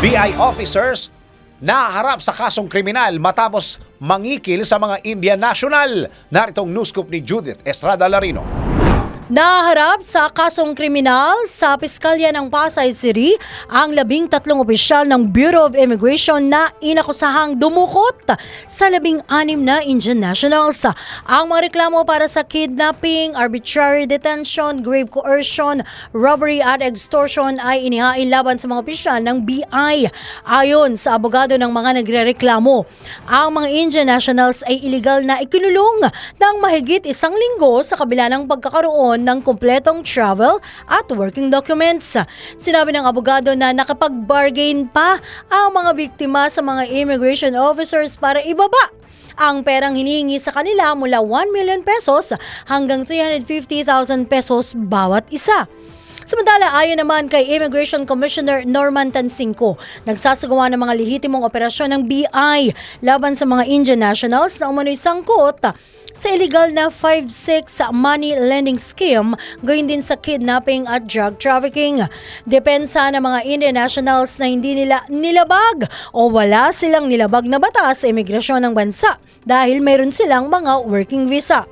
BI officers naharap sa kasong kriminal matapos mangikil sa mga Indian national. Naritong news scoop ni Judith Estrada Larino. Naharap sa kasong kriminal sa Piskalya ng Pasay City ang labing tatlong opisyal ng Bureau of Immigration na inakusahang dumukot sa labing anim na Indian nationals. Ang mga reklamo para sa kidnapping, arbitrary detention, grave coercion, robbery at extortion ay inihain laban sa mga opisyal ng BI. Ayon sa abogado ng mga nagrereklamo, ang mga Indian nationals ay illegal na ikinulong ng mahigit isang linggo sa kabila ng pagkakaroon ng kumpletong travel at working documents. Sinabi ng abogado na nakapag-bargain pa ang mga biktima sa mga immigration officers para ibaba ang perang hinihingi sa kanila mula 1 million pesos hanggang 350,000 pesos bawat isa. Samantala, ayon naman kay Immigration Commissioner Norman Tansingco, nagsasagawa ng mga lehitimong operasyon ng BI laban sa mga Indian nationals na umano'y sangkot sa illegal na 5-6 money lending scheme, gayon din sa kidnapping at drug trafficking. Depensa ng mga Indian nationals na hindi nila nilabag o wala silang nilabag na batas sa imigrasyon ng bansa dahil mayroon silang mga working visa.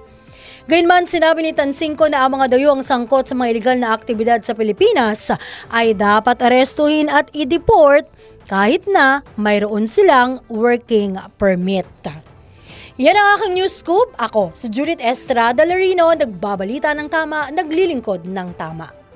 Gayunman, sinabi ni Tansingco na ang mga dayuang sangkot sa mga illegal na aktibidad sa Pilipinas ay dapat arestuhin at i-deport kahit na mayroon silang working permit. Yan ang aking news scoop. Ako, si Judith Estrada Larino, nagbabalita ng tama, naglilingkod ng tama.